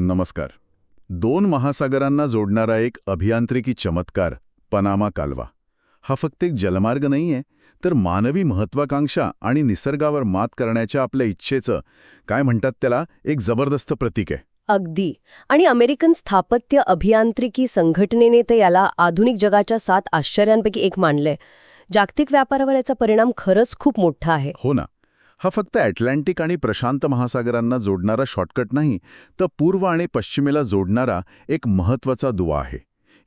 नमस्कार. दोन महासागरांना जोडणारा एक अभियांत्रिकी चमत्कार पनामा कालवा. हा फक्त एक जलमार्ग नाहीये तर मानवी महत्वाकांक्षा आणि निसर्गावर मात करण्याच्या आपल्या इच्छेचं काय म्हणतात त्याला एक जबरदस्त प्रतीक आहे. अगदी. आणि अमेरिकन स्थापत्य अभियांत्रिकी संघटनेने तर याला आधुनिक जगाच्या सात आश्चर्यांपैकी एक मानलंय. जागतिक व्यापारावर याचा परिणाम खरंच खूप मोठा आहे. हो ना. हा फक्त अटलांटिक आणि प्रशांत महासागरांना जोडणारा शॉर्टकट नाही तर पूर्व आणि पश्चिमेला जोडणारा एक महत्त्वाचा दुवा आहे.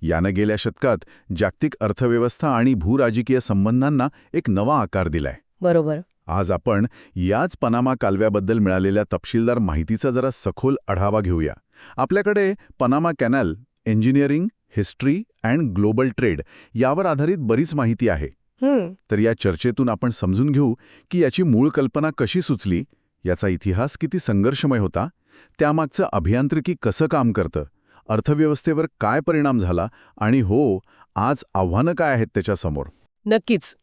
यानं गेल्या शतकात जागतिक अर्थव्यवस्था आणि भूराजकीय संबंधांना एक नवा आकार दिलाय. बरोबर. आज आपण याच पनामा कालव्याबद्दल मिळालेल्या तपशीलदार माहितीचा जरा सखोल आढावा घेऊया. आपल्याकडे Panama canal engineering history and global trade यावर आधारित बरीच माहिती आहे. तर या चर्चेतून आपण समजून घेऊ की याची मूळ कल्पना कशी सुचली याचा इतिहास किती संघर्षमय होता त्यामागचं अभियांत्रिकी कसं काम करतं अर्थव्यवस्थेवर काय परिणाम झाला आणि हो आज आव्हानं काय आहेत त्याच्यासमोर नक्कीच.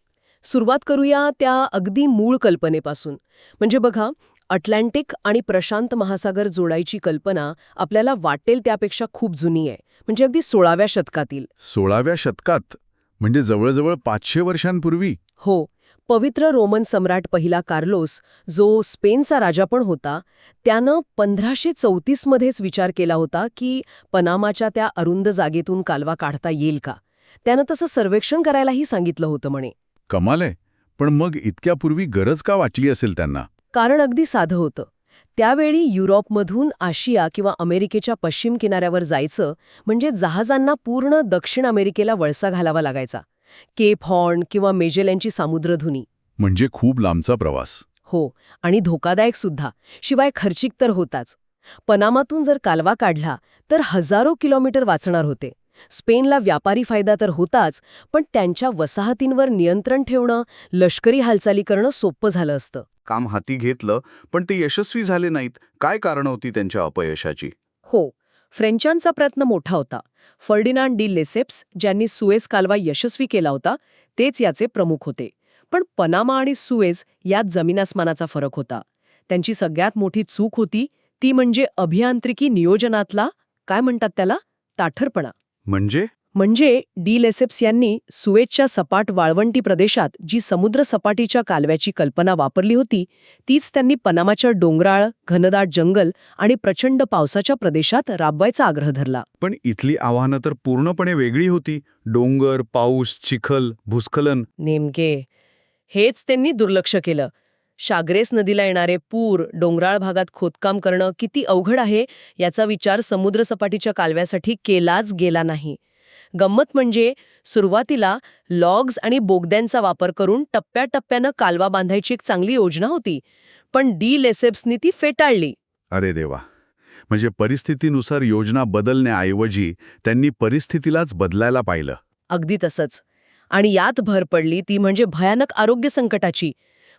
सुरुवात करूया त्या अगदी मूळ कल्पनेपासून. म्हणजे बघा अटलांटिक आणि प्रशांत महासागर जोडायची कल्पना आपल्याला वाटेल त्यापेक्षा खूप जुनी आहे. म्हणजे अगदी सोळाव्या शतकातील. सोळाव्या शतकात? म्हणजे जवळजवळ पाचशे वर्षांपूर्वी? हो. पवित्र रोमन सम्राट पहिला कार्लोस जो स्पेनचा राजा पण होता त्यानं पंधराशे चौतीसमध्येच विचार केला होता की पनामाच्या त्या अरुंद जागेतून कालवा काढता येईल का? त्यानं तसं सर्वेक्षण करायलाही सांगितलं होतं म्हणे. कमाल आहे. पण मग इतक्यापूर्वी गरज का वाटली असेल त्यांना? कारण अगदी साधं होतं. त्यावेळी युरोपमधून आशिया किंवा अमेरिकेच्या पश्चिम किनाऱ्यावर जायचं म्हणजे जहाजांना पूर्ण दक्षिण अमेरिकेला वळसा घालावा लागायचा. केप हॉर्न किंवा मेजेलँची सामुद्रधुनी. म्हणजे खूप लांबचा प्रवास. हो आणि धोकादायक सुद्धा. शिवाय खर्चिक तर होताच. पनामातून जर कालवा काढला तर हजारो किलोमीटर वाचणार होते. स्पेनला व्यापारी फायदा तर होताच पण त्यांच्या वसाहतींवर नियंत्रण ठेवणं लष्करी हालचाली करणं सोपं झालं असतं. काम हाती घेतलं पण ते यशस्वी झाले नाहीत. काय कारण होती त्यांच्या अपयशाची? हो फ्रेंचांचा प्रयत्न मोठा होता. फर्डिनांड डी लेसेप्स ज्यांनी सुएज कालवा यशस्वी केला होता तेच याचे प्रमुख होते. पण पनामा आणि सुएज यात जमीनास्मानाचा फरक होता. त्यांची सगळ्यात मोठी चूक होती ती म्हणजे अभियांत्रिकी नियोजनातला काय म्हणतात त्याला? ताठरपणा. म्हणजे? म्हणजे डी. लेसेप्स यांनी सुएजच्या सपाट वाळवंटी प्रदेशात जी समुद्र सपाटीच्या कालव्याची कल्पना वापरली होती तीच त्यांनी पनामाच्या डोंगराळ घनदाट जंगल आणि प्रचंड पावसाच्या प्रदेशात राबवायचा आग्रह धरला. पण इथली आव्हानं तर पूर्णपणे वेगळी होती. डोंगर पाऊस चिखल भूस्खलन. नेमके. हेच त्यांनी दुर्लक्ष केलं. शाग्रेस नदीला येणारे पूर डोंगराळ भागात खोदकाम करणं किती अवघड आहे याचा विचार समुद्रसपाटीच्या कालव्यासाठी केलाच गेला नाही. गंमत म्हणजे सुरुवातीला लॉग्स आणि बोगद्यांचा वापर करून टप्प्याटप्प्यानं कालवा बांधायची एक चांगली योजना होती पण डी लेसेप्सनी ती फेटाळली. अरे देवा. म्हणजे परिस्थितीनुसार योजना बदलण्याऐवजी त्यांनी परिस्थितीलाच बदलायला पाहिलं. अगदी तसंच. आणि यात भर पडली ती म्हणजे भयानक आरोग्य संकटाची.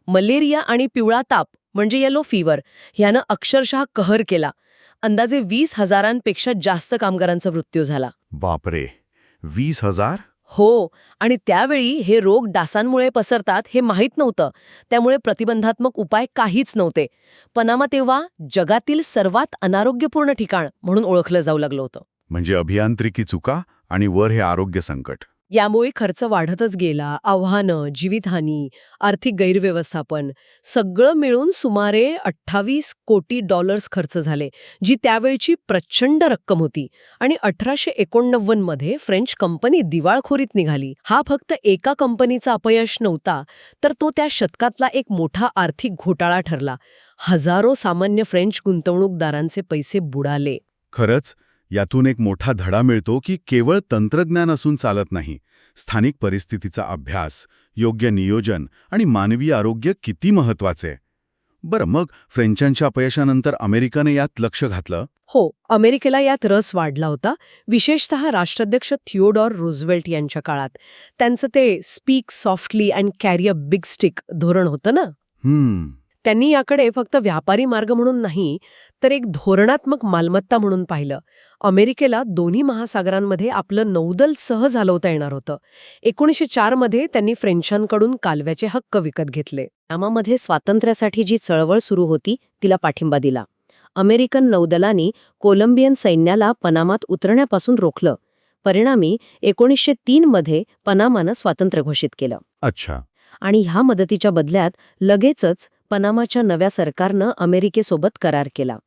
मलेरिया आणि पिवळा ताप म्हणजे येलो फीवर ह्यानं अक्षरशः कहर केला. अंदाजे वीस हजारांपेक्षा जास्त कामगारांचा मृत्यू झाला. बापरे. वीस हजार? हो आणि त्यावेळी हे रोग डासांमुळे पसरतात हे माहीत नव्हतं. त्यामुळे प्रतिबंधात्मक उपाय काहीच नव्हते. पनामा तेव्हा जगातील सर्वात अनारोग्यपूर्ण ठिकाण म्हणून ओळखलं जाऊ लागलं होतं. म्हणजे अभियांत्रिकी चुका आणि वर हे आरोग्य संकट. यामुळे खर्च वाढतच गेला आव्हानं जीवितहानी आर्थिक गैरव्यवस्थापन सगळं मिळून सुमारे अठ्ठावीस कोटी डॉलर्स खर्च झाले जी त्यावेळची प्रचंड रक्कम होती. आणि अठराशे एकोणनव्वदमध्ये फ्रेंच कंपनी दिवाळखोरीत निघाली. हा फक्त एका कंपनीचा अपयश नव्हता तर तो त्या शतकातला एक मोठा आर्थिक घोटाळा ठरला. हजारो सामान्य फ्रेंच गुंतवणूकदारांचे पैसे बुडाले. खरंच? यातून एक मोठा धडा मिळतो की केवळ तंत्रज्ञान असून चालत नाही. स्थानिक परिस्थितीचा अभ्यास योग्य नियोजन आणि मानवी आरोग्य किती महत्त्वाचे बरं मग फ्रेंचांच्या अपयशानंतर अमेरिकेने यात लक्ष घातलं? हो अमेरिकेला यात रस वाढला होता विशेषतः राष्ट्राध्यक्ष थिओडॉर रुझवेल्ट यांच्या काळात. त्यांचं ते speak softly and carry a big stick धोरण होतं ना? हम्म. त्यांनी याकडे फक्त व्यापारी मार्ग म्हणून नाही तर एक धोरणात्मक मालमत्ता म्हणून पाहिलं. अमेरिकेला दोन्ही महासागरांमध्ये आपलं नौदल सहज हलवता येणार होतं. एकोणीसशे चारमध्ये त्यांनी फ्रेंचांकडून कालव्याचे हक्क विकत घेतले. यामामध्ये स्वातंत्र्यासाठी जी चळवळ सुरू होती तिला पाठिंबा दिला. अमेरिकन नौदलांनी कोलंबियन सैन्याला पनामात उतरण्यापासून रोखलं. परिणामी एकोणीसशे तीनमध्ये पनामानं स्वातंत्र्य घोषित केलं. अच्छा. आणि ह्या मदतीच्या बदल्यात लगेचच पनामाच्या नव्या सरकारनं अमेरिकेसोबत करार केला.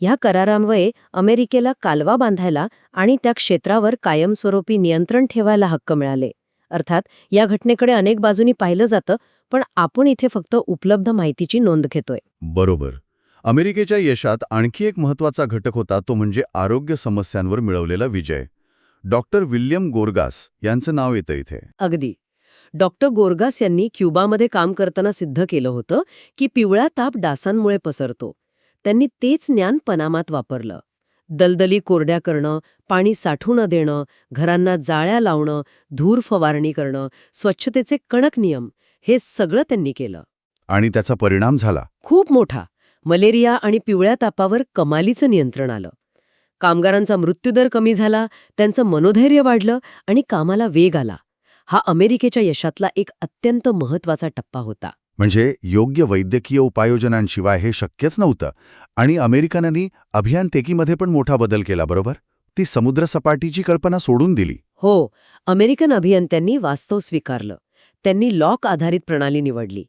ह्या करारान्वये अमेरिकेला कालवा बांधायला आणि त्या क्षेत्रावर कायमस्वरूपी नियंत्रण ठेवायला हक्क मिळाले. अर्थात या घटनेकडे अनेक बाजूनी पाहिलं जातं पण आपण इथे फक्त उपलब्ध माहितीची नोंद घेतोय. बरोबर. अमेरिकेच्या यशात आणखी एक महत्त्वाचा घटक होता तो म्हणजे आरोग्य समस्यांवर मिळवलेला विजय. डॉक्टर विल्यम गोरगास यांचं नाव येतं इथे. अगदी. डॉक्टर गोरगास यांनी क्युबामध्ये काम करताना सिद्ध केलं होतं की पिवळा ताप डासांमुळे पसरतो. त्यांनी तेच ज्ञान पनामात वापरलं. दलदली कोरड्या करणं पाणी साठू न देणं घरांना जाळ्या लावणं धूर फवारणी करणं स्वच्छतेचे कडक नियम हे सगळं त्यांनी केलं. आणि त्याचा परिणाम झाला. खूप मोठा. मलेरिया आणि पिवळ्या तापावर कमालीचं नियंत्रण आलं. कामगारांचा मृत्यूदर कमी झाला त्यांचं मनोधैर्य वाढलं आणि कामाला वेग आला. हा अमेरिकेच्या यशातला एक अत्यंत महत्त्वाचा टप्पा होता. म्हणजे योग्य वैद्यकीय उपाययोजनांशिवाय हे शक्यच नव्हतं आणि अमेरिकनांनी अभियांत्रिकीमध्ये पण मोठा बदल केला बरोबर? ती समुद्रसपाटीची कल्पना सोडून दिली. हो अमेरिकन अभियंत्यांनी वास्तव स्वीकारलं. त्यांनी लॉक आधारित प्रणाली निवडली.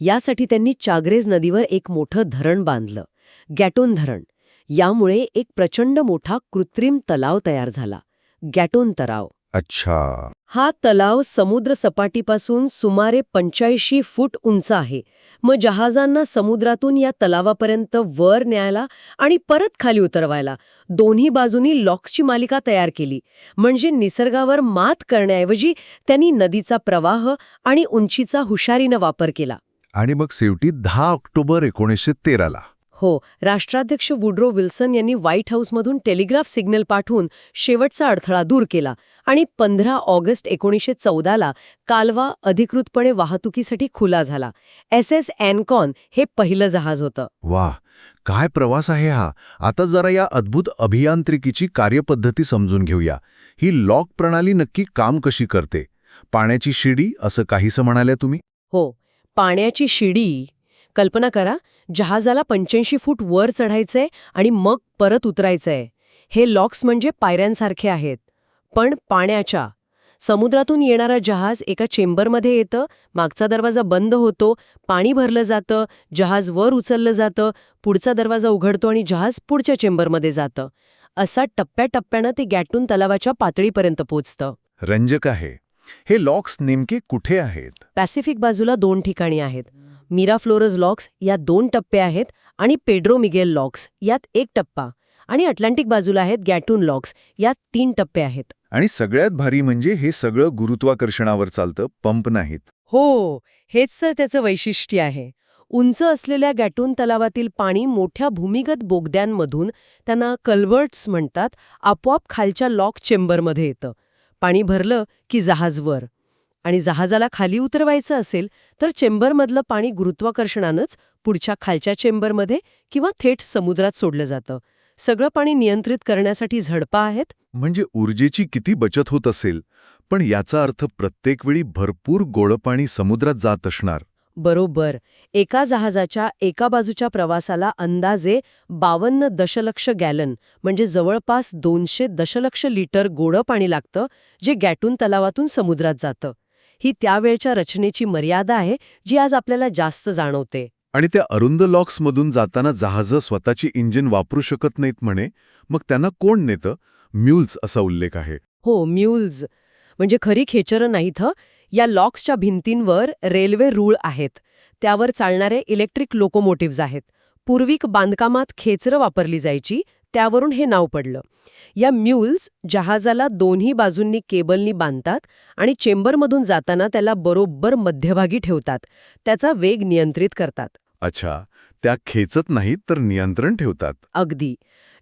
यासाठी त्यांनी चाग्रेज नदीवर एक मोठं धरण बांधलं गॅटोन धरण. यामुळे एक प्रचंड मोठा कृत्रिम तलाव तयार झाला गॅटोन तलाव अच्छा. हा तलाव समुद्र सपाटीपासून सुमारे पंच्याऐंशी फूट उंच आहे. मग जहाजांना समुद्रातून या तलावापर्यंत वर न्यायला आणि परत खाली उतरवायला. दोन्ही बाजूनी लॉक्सची मालिका तयार केली. म्हणजे निसर्गावर मात करण्याऐवजी त्यांनी नदीचा प्रवाह आणि उंचीचा हुशारीनं वापर केला. आणि मग शेवटी दहा ऑक्टोबर एकोणीसशे तेराला. हो राष्ट्राध्यक्ष वुड्रो विल्सन यांनी व्हाईट हाऊसमधून टेलिग्राफ सिग्नल पाठवून शेवटचा अडथळा दूर केला आणि पंधरा ऑगस्ट एकोणीसशे चौदाला कालवा अधिकृतपणे वाहतुकीसाठी खुला झाला. एस एस एनकॉन हे पहिलं जहाज होतं. वा काय प्रवास आहे हा? आता जरा या अद्भुत अभियांत्रिकीची कार्यपद्धती समजून घेऊया. ही लॉक प्रणाली नक्की काम कशी करते? पाण्याची शिडी असं काहीसं म्हणाल्या तुम्ही? हो पाण्याची शिडी. कल्पना करा जहाजाला पंच्याऐंशी फूट वर चढायचंय आणि मग परत उतरायचंय. हे लॉक्स म्हणजे पायऱ्यांसारखे आहेत. पण पाण्याच्या. समुद्रातून येणारं जहाज एका चेंबरमध्ये येतं मागचा दरवाजा बंद होतो पाणी भरलं जातं जहाज वर उचललं जातं पुढचा दरवाजा उघडतो आणि जहाज पुढच्या चेंबरमध्ये जातं. असा टप्प्याटप्प्यानं ते गॅटून तलावाच्या पातळीपर्यंत पोचतं. रंजक आहे. हे लॉक्स नेमके कुठे आहेत? पॅसिफिक बाजूला दोन ठिकाणी आहेत. मिराफ्लोरस लॉक्स यात दोन टप्पे आहेत आणि पेड्रो मिगेल लॉक्स यात एक टप्पा आणि अटलांटिक बाजूला आहेत गॅटून लॉक्स यात तीन टप्पे आहेत. आणि सगळ्यात भारी म्हणजे हे सगळं गुरुत्वाकर्षणावर चालतं पंप नाहीत. हो हेच तर त्याचं वैशिष्ट्य आहे. उंच असलेल्या गॅटून तलावातील पाणी मोठ्या भूमिगत बोगद्यांमधून त्यांना कल्वर्ट्स म्हणतात आपोआप खालच्या लॉक चेंबरमध्ये येतं. पाणी भरलं की जहाज वर. आणि जहाजाला खाली उतरवायचं असेल तर चेंबरमधलं पाणी गुरुत्वाकर्षणानंच पुढच्या खालच्या चेंबरमध्ये किंवा थेट समुद्रात सोडलं जातं. सगळं पाणी नियंत्रित करण्यासाठी झडपा आहेत. म्हणजे ऊर्जेची किती बचत होत असेल पण याचा अर्थ प्रत्येक वेळी भरपूर गोडं पाणी समुद्रात जात असणार. बरोबर. एका जहाजाच्या एका बाजूच्या प्रवासाला अंदाजे बावन्न दशलक्ष गॅलन म्हणजे जवळपास दोनशे दशलक्ष लिटर गोडं पाणी लागतं जे गॅटून तलावातून समुद्रात जातं. ही त्यावेळच्या रचनेची मर्यादा आहे जी आज आपल्याला जास्त जाणवते. आणि त्या अरुंद लॉक्समधून जाताना जहाजं स्वतःची इंजिन वापरू शकत नाहीत म्हणे मग त्यांना कोण नेतं? म्युल्स असा उल्लेख आहे. हो म्युल्स. म्हणजे खरी खेचरं नाहीत या लॉक्सच्या भिंतींवर रेल्वे रूळ आहेत. त्यावर चालणारे इलेक्ट्रिक लोकोमोटिव्हज आहेत. पूर्विक बांधकामात खेचरं वापरली जायची त्यावरून हे नाव पडलं. या म्युल्स जहाजाला दोन्ही बाजूंनी केबलनी बांधतात आणि चेंबरमधून जाताना त्याला बरोबर मध्यभागी ठेवतात. त्याचा वेग नियंत्रित करतात. अच्छा त्या खेचत नाहीत तर नियंत्रण ठेवतात. अगदी.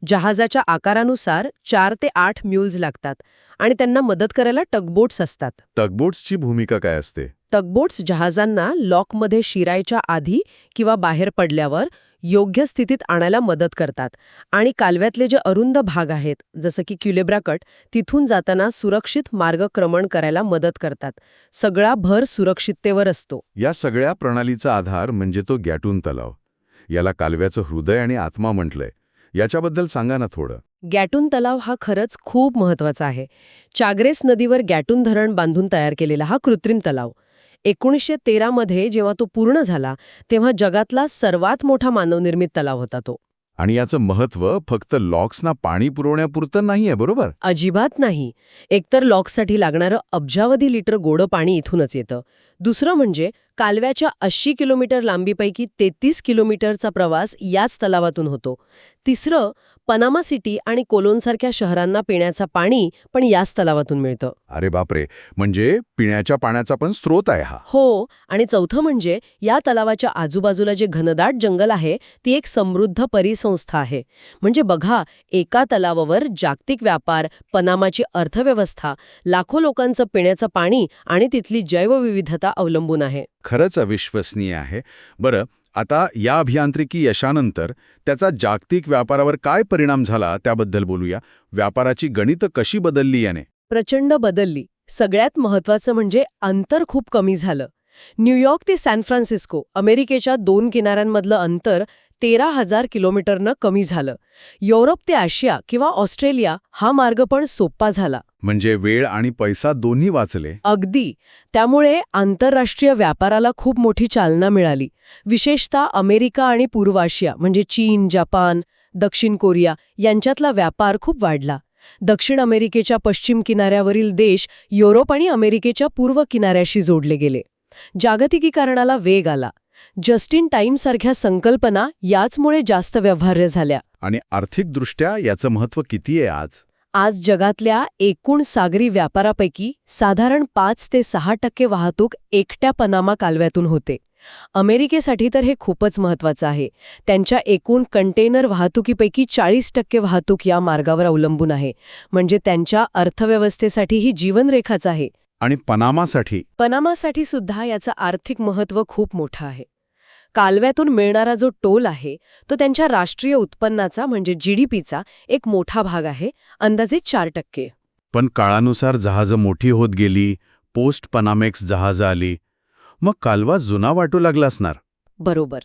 जहाजाच्या आकारानुसार चार ते आठ म्युल्स लागतात आणि त्यांना मदत करायला टगबोट्स असतात. टगबोट्सची भूमिका काय असते? टगबोट्स जहाजांना लॉकमध्ये शिरायच्या आधी किंवा बाहेर पडल्यावर योग्य स्थितीत आणायला मदत करतात. आणि कालव्यातले जे अरुंद भाग आहेत जसं की क्युलेब्रा कट तिथून जाताना सुरक्षित मार्गक्रमण करायला मदत करतात. सगळा भर सुरक्षिततेवर असतो. या सगळ्या प्रणालीचा आधार म्हणजे तो गॅटून तलाव. याला कालव्याचं हृदय आणि आत्मा म्हटलंय. याच्याबद्दल सांगा ना थोडं. गॅटून तलाव हा खरंच खूप महत्त्वाचा आहे. चाग्रेस नदीवर गॅटून धरण बांधून तयार केलेला हा कृत्रिम तलाव. एकोणीसशे तेरामध्ये जेव्हा तो पूर्ण झाला तेव्हा जगातला सर्वात मोठा मानवनिर्मित तलाव होता तो. आणि याचं महत्त्व फक्त लॉक्सना पाणी पुरवण्यापुरतं नाहीये बरोबर? अजिबात नाही. एकतर लॉकसाठी लागणारं अब्जावधी लिटर गोडं पाणी इथूनच येतं. दुसरं म्हणजे कालव्याच्या ऐंशी किलोमीटर लांबीपैकी तेहतीस किलोमीटरचा प्रवास याच तलावातून होतो. तिसरं पनामा सिटी आणि कोलोनसारख्या शहरांना पिण्याचं पाणी पण याच तलावातून मिळतं. अरे बापरे! म्हणजे पिण्याच्या पाण्याचा पण स्रोत आहे हा. हो आणि चौथं म्हणजे या तलावाच्या आजूबाजूला जे घनदाट जंगल आहे ती एक समृद्ध परिसंस्था आहे. म्हणजे बघा एका तलावावर जागतिक व्यापार पनामाची अर्थव्यवस्था लाखो लोकांचं पिण्याचं पाणी आणि तिथली जैवविविधता अवलंबून आहे. खरंच अविश्वसनीय आहे. बरं आता या अभियांत्रिकी यशानंतर त्याचा जागतिक व्यापारावर काय परिणाम झाला त्याबद्दल बोलूया. व्यापाराची गणितं कशी बदलली याने? प्रचंड बदलली. सगळ्यात महत्वाचं म्हणजे अंतर खूप कमी झालं. न्यूयॉर्क ते सॅन फ्रान्सिस्को अमेरिकेच्या दोन किनाऱ्यांमधलं अंतर तेरा हजार किलोमीटरनं कमी झालं. युरोप ते आशिया किंवा ऑस्ट्रेलिया हा मार्ग पण सोपा झाला. म्हणजे वेळ आणि पैसा दोन्ही वाचले? अगदी. त्यामुळे आंतरराष्ट्रीय व्यापाराला खूप मोठी चालना मिळाली. विशेषतः अमेरिका आणि पूर्व आशिया म्हणजे चीन जपान दक्षिण कोरिया यांच्यातला व्यापार खूप वाढला. दक्षिण अमेरिकेच्या पश्चिम किनाऱ्यावरील देश युरोप आणि अमेरिकेच्या पूर्व किनाऱ्याशी जोडले गेले. जागतिकीकरणाला वेग आला. जस्टिन टाईमसारख्या संकल्पना याचमुळे जास्त व्यवहार्य झाल्या. आणि आर्थिकदृष्ट्या याचं महत्त्व किती आहे आज? आज जगातल्या एकूण सागरी व्यापारापैकी साधारण पाच ते सहा टक्के वाहतूक एकट्या पनामा कालव्यातून होते. अमेरिकेसाठी तर हे खूपच महत्वाचं आहे. त्यांच्या एकूण कंटेनर वाहतुकीपैकी चाळीस टक्के वाहतूक या मार्गावर अवलंबून आहे. म्हणजे त्यांच्या अर्थव्यवस्थेसाठी ही जीवनरेखाच आहे. आणि पनामासाठी? पनामासाठी सुद्धा याचं आर्थिक महत्त्व खूप मोठं आहे. कालव्यातून मिळणारा जो टोल आहे तो त्यांच्या राष्ट्रीय उत्पन्नाचा म्हणजे जीडीपीचा एक मोठा भाग आहे अंदाजे चार टक्के. पण काळानुसार जहाजं मोठी होत गेली पोस्ट पनामेक्स जहाजं आली मग कालवा जुना वाटू लागला असणार. बरोबर.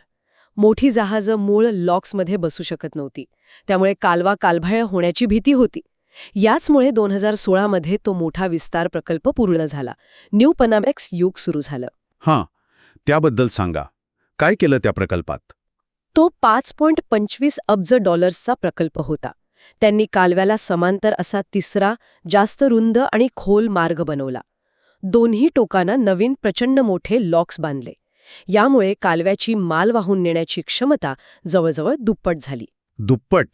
मोठी जहाजं मूळ लॉक्समध्ये बसू शकत नव्हती. त्यामुळे कालवा कालभाळ होण्याची भीती होती. याचमुळे दोन हजार सोळामध्ये तो मोठा विस्तार प्रकल्प पूर्ण झाला. न्यू पनामॅक्स युग सुरू झालं. हां त्याबद्दल सांगा. काय केलं त्या प्रकल्पात? तो पाच पॉईंट पंचवीस अब्ज डॉलर्सचा प्रकल्प होता. त्यांनी कालव्याला समांतर असा तिसरा जास्त रुंद आणि खोल मार्ग बनवला. दोन्ही टोकांना नवीन प्रचंड मोठे लॉक्स बांधले. यामुळे कालव्याची माल वाहून नेण्याची क्षमता जवळजवळ दुप्पट झाली. दुप्पट?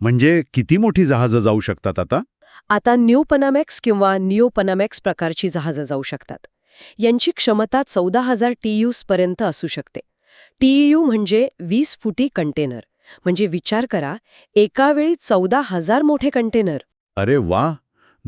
म्हणजे किती मोठी जहाजं जाऊ शकतात आता? आता न्यू पनामॅक्स किंवा निओ पनामॅक्स प्रकारची जहाजं जाऊ शकतात. यांची क्षमता चौदा हजार पर्यंत असू शकते. टीयू म्हणजे वीस फुटी कंटेनर. म्हणजे विचार करा एका वेळी चौदा हजार मोठे कंटेनर. अरे वा!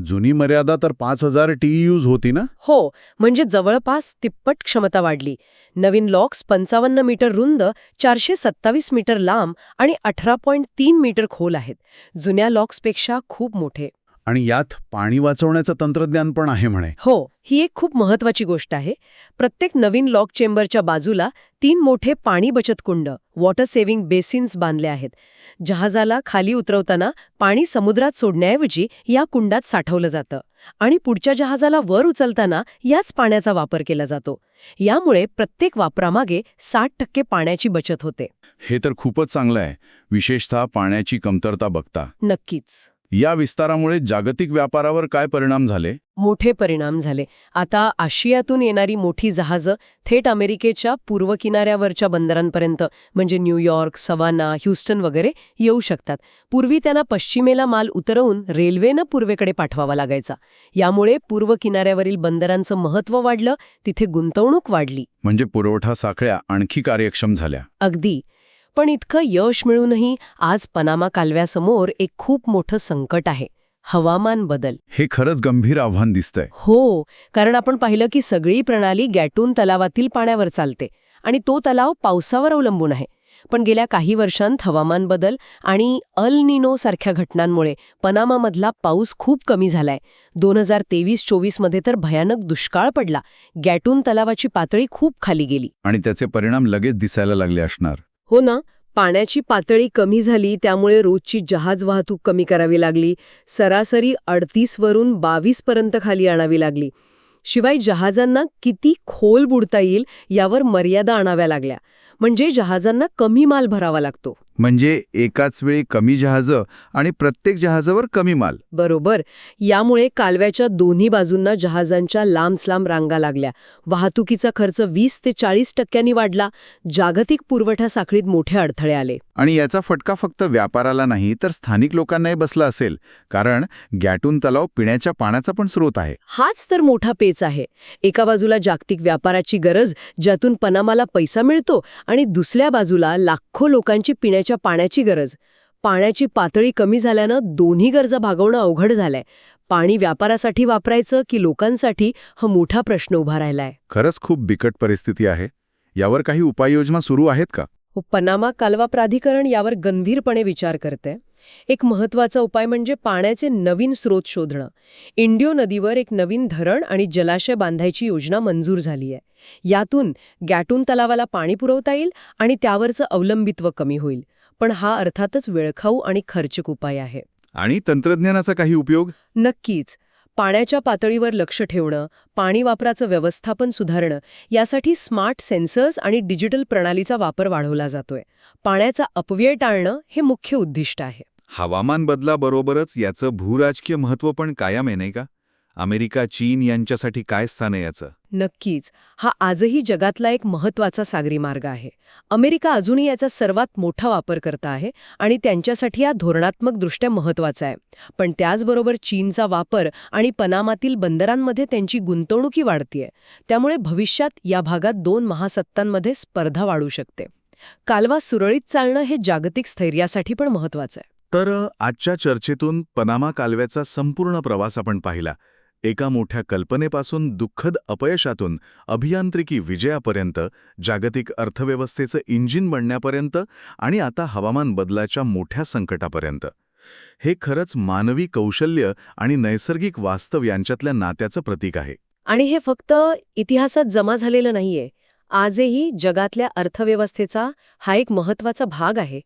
जुनी मर्यादा तर पाच हजार टी यूज होती ना? हो म्हणजे जवळपास तिप्पट क्षमता वाढली. नवीन लॉक्स पंचावन्न मीटर रुंद चारशे सत्तावीस मीटर लांब आणि अठरा पॉईंट तीन मीटर खोल आहेत. जुन्या लॉक्सपेक्षा खूप मोठे. आणि यात पाणी वाचवण्याचं तंत्रज्ञान पण आहे म्हणे. हो ही एक खूप महत्वाची गोष्ट आहे. प्रत्येक नवीन लॉक चेंबरच्या बाजूला तीन मोठे पाणी बचत कुंड वॉटर सेव्हिंग बेसिन्स बांधले आहेत. जहाजाला खाली उतरवताना पाणी समुद्रात सोडण्याऐवजी या कुंडात साठवलं जातं आणि पुढच्या जहाजाला वर उचलताना याच पाण्याचा वापर केला जातो. यामुळे प्रत्येक वापरामागे साठ टक्के पाण्याची बचत होते. हे तर खूपच चांगलं आहे. विशेषतः पाण्याची कमतरता बघता. नक्कीच. या विस्तारामुळे जागतिक व्यापारावर काय परिणाम झाले? मोठे परिणाम झाले. आता आशियातून येणारी मोठी जहाजं थेट अमेरिकेच्या पूर्व किनाऱ्यावरच्या बंदरांपर्यंत म्हणजे न्यूयॉर्क सवाना ह्युस्टन वगैरे येऊ शकतात. पूर्वी त्यांना पश्चिमेला माल उतरवून रेल्वेनं पूर्वेकडे पाठवावा लागायचा. यामुळे पूर्व किनाऱ्यावरील बंदरांचं महत्त्व वाढलं तिथे गुंतवणूक वाढली. म्हणजे पुरवठा साखळ्या आणखी कार्यक्षम झाल्या. अगदी. पण इतकं यश मिळूनही आज पनामा कालव्यासमोर एक खूप मोठं संकट आहे हवामान बदल. हे खरंच गंभीर आव्हान दिसतंय. हो कारण आपण पाहिलं की सगळी प्रणाली गॅटून तलावातील पाण्यावर चालते आणि तो तलाव पावसावर अवलंबून आहे. पण गेल्या काही वर्षांत हवामान बदल आणि अल निनो सारख्या घटनांमुळे पनामामधला पाऊस खूप कमी झालाय. दोन हजार तेवीस चोवीसमध्ये तर भयानक दुष्काळ पडला. गॅटून तलावाची पातळी खूप खाली गेली. आणि त्याचे परिणाम लगेच दिसायला लागले असणार. हो ना पाण्याची पातळी कमी झाली त्यामुळे रोजची जहाज वाहतूक कमी करावी लागली. सरासरी अडतीसवरून बावीसपर्यंत खाली आणावी लागली. शिवाय जहाजांना किती खोल बुडता येईल यावर मर्यादा आणाव्या लागल्या. म्हणजे जहाजांना कमी माल भरावा लागतो. म्हणजे एकाच वेळी कमी जहाजं आणि प्रत्येक जहाजावर कमी माल. बरोबर. यामुळे कालव्याच्या दोन्ही बाजूंना जहाजांच्या लांब रांगा लागल्या. वाहतुकीचा खर्च वीस ते चाळीस टक्क्यांनी वाढला. जागतिक पुरवठा साखळीत मोठे अडथळे आले. आणि याचा फटका फक्त व्यापाराला नाही तर स्थानिक लोकांनाही बसला असेल. कारण गॅटून तलाव पिण्याच्या पाण्याचा पण स्रोत आहे. हाच तर मोठा पेच आहे. एका बाजूला जागतिक व्यापाराची गरज ज्यातून पनामाला पैसा मिळतो आणि दुसऱ्या बाजूला लाखो लोकांची पिण्याच्या पाण्याची गरज. पाण्याची पातळी कमी झाल्यानं दोन्ही गरजा भागवणं अवघड झालंय. पाणी व्यापारासाठी वापरायचं की लोकांसाठी हा मोठा प्रश्न उभा राहिलाय. खरंच खूप बिकट परिस्थिती आहे. यावर काही उपाययोजना सुरू आहेत का? हो, पनामा कालवा प्राधिकरण यावर गंभीरपणे विचार करते एक महत्त्वाचा उपाय म्हणजे पाण्याचे नवीन स्रोत शोधणं. इंडियो नदीवर एक नवीन धरण आणि जलाशय बांधायची योजना मंजूर झाली आहे यातून गॅटून तलावाला पाणी पुरवता येईल आणि त्यावरचं अवलंबित्व कमी होईल. पण हा अर्थातच वेळखाऊ आणि खर्चिक उपाय आहे. आणि तंत्रज्ञानाचा काही उपयोग? नक्कीच. पाण्याच्या पातळीवर लक्ष ठेवणं पाणी वापराचं व्यवस्थापन सुधारणं यासाठी स्मार्ट सेन्सर्स आणि डिजिटल प्रणालीचा वापर वाढवला जातोय. पाण्याचा अपव्यय टाळणं हे मुख्य उद्दिष्ट आहे. हवामान बदलाबरोबरच याचं भूराजकीय महत्त्व पण कायम आहे नाही का? अमेरिका चीन यांच्यासाठी काय स्थान आहे याचं? नक्कीच. हा आजही जगातला एक महत्त्वाचा सागरी मार्ग आहे. अमेरिका अजूनही याचा सर्वात मोठा वापर करता आहे आणि त्यांच्यासाठी हा धोरणात्मकदृष्ट्या महत्त्वाचा आहे. पण त्याचबरोबर चीनचा वापर आणि पनामातील बंदरांमध्ये त्यांची गुंतवणुकी वाढतीये. त्यामुळे भविष्यात या भागात दोन महासत्तांमध्ये स्पर्धा वाढू शकते. कालवा सुरळीत चालणं हे जागतिक स्थैर्यासाठी पण महत्वाचं आहे. तर आजच्या चर्चेतून पनामा कालव्याचा संपूर्ण प्रवास आपण पाहिला. एका मोठ्या कल्पनेपासून दुःखद अपयशातून अभियांत्रिकी विजयापर्यंत जागतिक अर्थव्यवस्थेचं इंजिन बनण्यापर्यंत आणि आता हवामान बदलाच्या मोठ्या संकटापर्यंत. हे खरंच मानवी कौशल्य आणि नैसर्गिक वास्तव यांच्यातल्या नात्याचं प्रतीक आहे. आणि हे फक्त इतिहासात जमा झालेलं नाहीये. आजही जगातल्या अर्थव्यवस्थेचा हा एक महत्त्वाचा भाग आहे.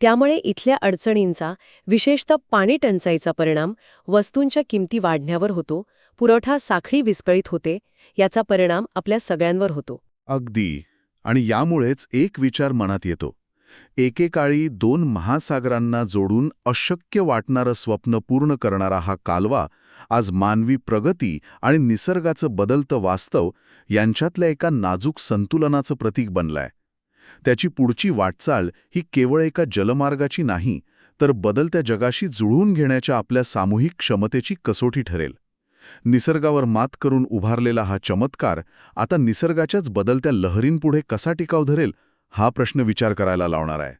त्यामुळे इथल्या अडचणींचा विशेषतः पाणी टंचाईचा परिणाम वस्तूंच्या किमती वाढण्यावर होतो पुरवठा साखळी विस्कळीत होते याचा परिणाम आपल्या सगळ्यांवर होतो. अगदी. आणि यामुळेच एक विचार मनात येतो. एकेकाळी दोन महासागरांना जोडून अशक्य वाटणारं स्वप्न पूर्ण करणारा हा कालवा आज मानवी प्रगती आणि निसर्गाचं बदलतं वास्तव यांच्यातल्या एका नाजूक संतुलनाचं प्रतीक बनलाय. त्याची पुढची वाटचाल ही केवळ एका जलमार्गाची नाही तर बदलत्या जगाशी जुळवून घेण्याच्या आपल्या सामूहिक क्षमतेची कसोटी ठरेल. निसर्गावर मात करून उभारलेला हा चमत्कार आता निसर्गाच्याच बदलत्या लहरींपुढे कसा टिकाव धरेल हा प्रश्न विचार करायला लावणार आहे.